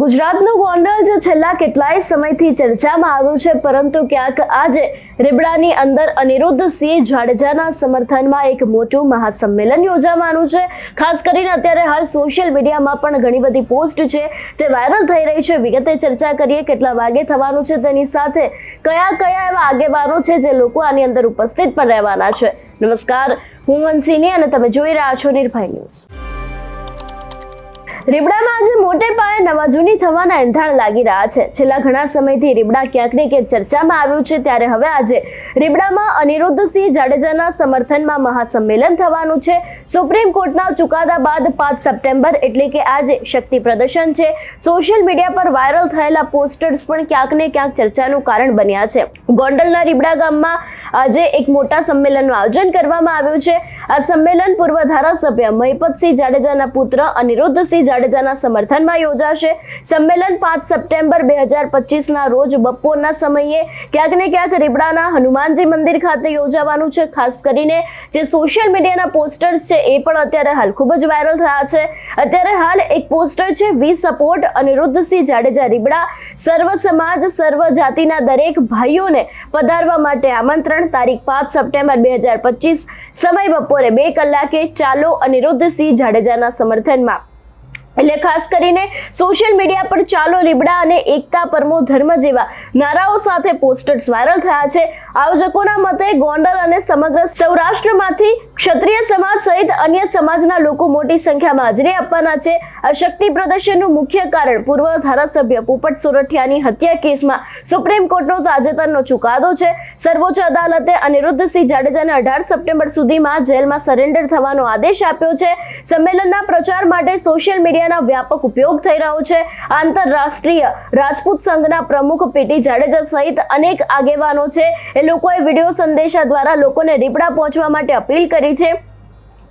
ગુજરાતનું ગોંડલ જે છેલ્લા કેટલાય સમયથી ચર્ચામાં આવ્યું છે, પરંતુ ક્યાંક આજે રીબડાની અંદર અનિરુદ્ધ સિંહ જાડેજાના સમર્થનમાં એક મોટું મહાસંમેલન યોજાવાનું છે. ખાસ કરીને અત્યારે હાલ સોશિયલ મીડિયામાં પણ ઘણી બધી પોસ્ટ છે તે વાયરલ થઈ રહી છે. વિગતે ચર્ચા કરીએ કેટલા વાગે થવાનું છે તેની સાથે કયા કયા એવા આગેવાનો છે જે લોકો આની અંદર ઉપસ્થિત પણ રહેવાના છે. નમસ્કાર, હું વંશીની અને તમે જોઈ રહ્યા છો નિર્ભય ન્યૂઝ. રીબડામાં આજે મોટે પાયે નવા થવાના એંધાણ લાગી રહ્યા છે. છેલ્લા ઘણા સમયથી રીબડા ક્યાંક ને ક્યાંક ચર્ચામાં આવ્યું છે. ત્યારે હવે આજે રીબડામાં અનિરુદ્ધસિંહ જાડેજાના સમર્થનમાં મહાસંમેલન થવાનું છે. સુપ્રીમ કોર્ટના ચુકાદા બાદ પાંચ સપ્ટેમ્બર એટલે કે આજે શક્તિ પ્રદર્શન છે. સોશિયલ મીડિયા પર વાયરલ થયેલા પોસ્ટર્સ પણ ક્યાંક ને ક્યાંક ચર્ચાનું કારણ બન્યા છે. ગોંડલના રીબડા ગામમાં આજે એક મોટા સંમેલનનું આયોજન કરવામાં આવ્યું છે. આ સંમેલન પૂર્વ ધારાસભ્ય મહિપતસિંહ જાડેજાના પુત્ર અનિરુદ્ધસિંહ જાડેજાના સમર્થનમાં યોજાશે. સંમેલન પાંચ સપ્ટેમ્બર બે હજાર પચીસના રોજ બપોરના સમયે ક્યાંક ને ક્યાંક રીબડાના હનુમાનજી મંદિર ખાતે યોજાવાનું છે. ખાસ કરીને જે સોશિયલ મીડિયાના પોસ્ટર્સ છે એ પણ અત્યારે હાલ ખૂબ જ વાયરલ થયા છે. અત્યારે હાલ એક પોસ્ટર છે વી સપોર્ટ અનિરુદ્ધસિંહ જાડેજા રીબડા. સર્વ સમાજ, સર્વ જાતિના દરેક ભાઈઓને પધારવા માટે આમંત્રણ. તારીખ પાંચ સપ્ટેમ્બર બે હજાર પચીસ, સમય બપોરે બે કલાકે. ચાલો અનિરુદ્ધસિંહ જાડેજાના સમર્થનમાં. એટલે ખાસ કરીને સોશિયલ મીડિયા પર ચાલો લીબડા અને એકતા પરમો ધર્મ જેવા નારાઓ સાથે પોસ્ટર્સ વાયરલ થયા છે. આયોજકોના મતે ગોંડલ અને સમગ્ર સૌરાષ્ટ્રમાંથી ક્ષત્રિય સમાજ સહિત અન્ય સમાજના લોકો મોટી સંખ્યામાં હાજરી આપવાના છે. આ શક્તિ પ્રદર્શનનું મુખ્ય કારણ પૂર્વ ધારાસભ્ય પોપટ સોરઠિયાની હત્યા કેસમાં સુપ્રીમ કોર્ટનો તાજેતરનો ચુકાદો છે. સર્વોચ્ચ અદાલતે અનિરુદ્ધસિંહ જાડેજાને અઢાર સપ્ટેમ્બર સુધીમાં જેલમાં સરેન્ડર થવાનો આદેશ આપ્યો છે. સંમેલનના પ્રચાર માટે સોશિયલ મીડિયાના વ્યાપક ઉપયોગ થઈ રહ્યો છે. આંતરરાષ્ટ્રીય રાજપૂત સંઘના પ્રમુખ પીટી જાડેજા સહિત અનેક આગેવાનો છે. લોકોએ વીડિયો સંદેશા દ્વારા લોકોને રીપડા પહોંચવા માટે અપીલ કરી છે.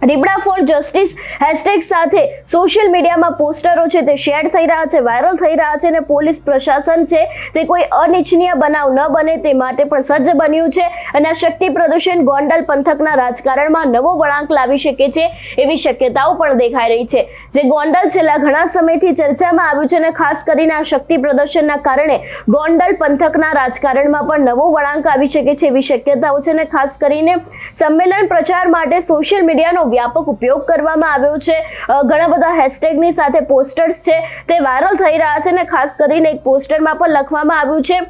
રીબડા ફોર જસ્ટિસ હેશટેગ સાથે સોશિયલ મીડિયામાં પોસ્ટરો છે તે શેર થઈ રહ્યા છે, વાયરલ થઈ રહ્યા છે અને પોલીસ પ્રશાસન છે તે કોઈ અનિચ્છનીય બનાવ ન બને તે માટે પણ સજ્જ બન્યું છે અને આ શક્તિ પ્રદૂષણ ગોંડલ પંથકના રાજકારણમાં નવો વળાંક લાવી શકે છે એવી શક્યતાઓ પણ દેખાઈ રહી છે. જે ગોંડલ છેલ્લા ઘણા સમયથી ચર્ચામાં આવ્યું છે અને ખાસ કરીને આ શક્તિ પ્રદર્શનના કારણે ગોંડલ પંથકના રાજકારણમાં પણ નવો વળાંક આવી શકે છે એવી શક્યતાઓ છે અને ખાસ કરીને સંમેલન પ્રચાર માટે સોશિયલ મીડિયાનો વ્યાપક ઉપયોગ કરવામાં આવ્યો છે. ઘણા બધા હેશટેગની સાથે પોસ્ટર્સ છે તે વાયરલ થઈ રહ્યા છે અને ખાસ કરીને એક પોસ્ટરમાં પણ લખવામાં આવ્યું છે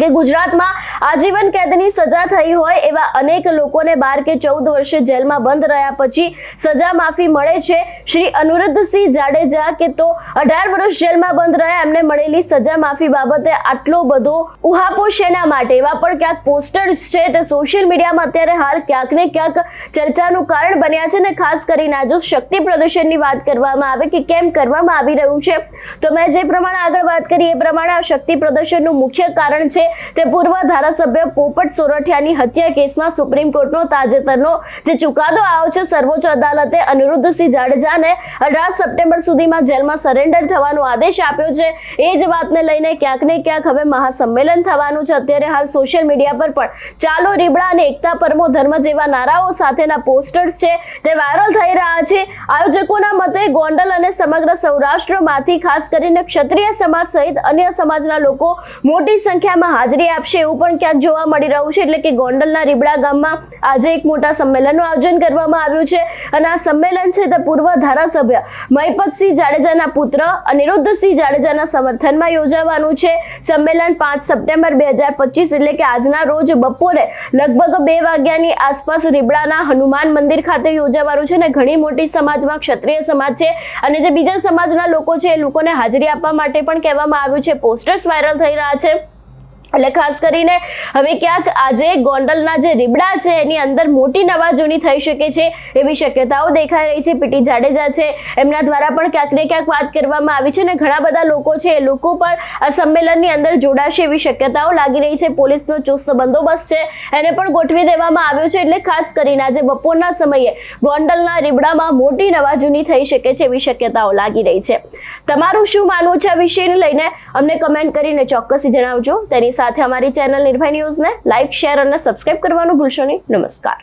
કે ગુજરાતમાં આજીવન કેદની સજા થઈ હોય એવા અનેક લોકોને બાર કે ચૌદ વર્ષે જેલમાં બંધ રહ્યા પછી સજા માફી મળે છે. શ્રી અનુરુદ્ધસિંહ જાડેજા કે તો અઢાર વર્ષ જેલમાં બંધ રહ્યા, એમને મળેલી સજા માફી બાબતે આટલો બધો ઉહાપો શેના માટે? એવા પણ ક્યાંક પોસ્ટર્સ છે તે સોશિયલ મીડિયામાં અત્યારે હાલ ક્યાંક ને ક્યાંક ચર્ચાનું કારણ બન્યા છે ને ખાસ કરીને આજે શક્તિ પ્રદર્શનની વાત કરવામાં આવે કે કેમ કરવામાં આવી રહ્યું છે. તો મેં જે પ્રમાણે આગળ વાત કરી એ પ્રમાણે આ શક્તિ પ્રદર્શનનું મુખ્ય કારણ છે તે પૂર્વ ધારાસભ્ય પોપટ સોરઠિયાની હત્યા કેસમાં સુપ્રીમ કોર્ટનો તાજેતરનો જે ચુકાદો આવ્યો છે, સર્વોચ્ચ અદાલતે અનિરુદ્ધસિંહ જાડેજાને અઢાર સપ્ટેમ્બર સુધીમાં જેલમાં સરેન્ડર થવાનો આદેશ આપ્યો છે. એ જ વાતને લઈને ક્યાંક ને ક્યાંક હવે મહાસંમેલન થવાનું છે. અત્યારે હાલ સોશિયલ મીડિયા પર પણ ચાલો રીબડા અને એકતા પરમો ધર્મ જેવા નારાઓ સાથેના પોસ્ટર્સ છે તે વાયરલ થઈ રહ્યા છે. આયોજકોના મતે ગોંડલ અને સમગ્ર સૌરાષ્ટ્રમાંથી ખાસ કરીને ક્ષત્રિય સમાજ સહિત અન્ય સમાજના લોકો મોટી સંખ્યામાં હાજરી આપશે એવું પણ ક્યાંક જોવા મળી રહ્યું છે. એટલે કે ગોંડલના રીબડા ગામમાં આજે એક મોટા સંમેલનનું આયોજન કરવામાં આવ્યું છે. અને આ સંમેલન છે તે પૂર્વ ધારાસભ્ય મહિપતસિંહ જાડેજાના પુત્ર અનિરુદ્ધસિંહ જાડેજાના સમર્થનમાં યોજાવાનું છે. સંમેલન પાંચ સપ્ટેમ્બર બે હજાર પચીસ એટલે કે આજના રોજ બપોરે લગભગ બે વાગ્યાની આસપાસ રીબડાના હનુમાન મંદિર ખાતે યોજાવાનું છે. અને ઘણી મોટી સમાજમાં ક્ષત્રિય સમાજ છે. અને જે બીજા સમાજના લોકો છે એ લોકોને હાજરી આપવા માટે પણ કહેવામાં આવ્યું છે. પોસ્ટર્સ વાયરલ થઈ રહ્યા છે. એટલે ખાસ કરીને હવે ક્યાંક આજે ગોંડલના જે રીબડા છે, એની અંદર મોટી નવાજૂની થઈ શકે છે એવી શક્યતાઓ દેખાઈ રહી છે. પીટી જાડેજા છે, એમના દ્વારા પણ ક્યાંક ને ક્યાંક વાત કરવામાં આવી છે અને ઘણા બધા લોકો છે, એ લોકો પણ આ સંમેલનની અંદર જોડાશે એવી શક્યતાઓ લાગી રહી છે. પોલીસનો ચુસ્ત બંદોબસ્ત છે, એને પણ ગોઠવી દેવામાં આવ્યો છે. એટલે ખાસ કરીને આજે બપોરના સમયે ગોંડલના રીબડામાં મોટી નવાજૂની થઈ શકે છે એવી શક્યતાઓ લાગી રહી છે. તમારું શું માનવું છે આ વિષયને લઈને? અમને કમેન્ટ કરીને ચોક્કસથી જણાવજો. તેની સાથે અમારી ચેનલ નિર્ભય ન્યૂઝને લાઇક શેર અને સબસ્ક્રાઇબ કરવાનું ભૂલશો નહીં. નમસ્કાર.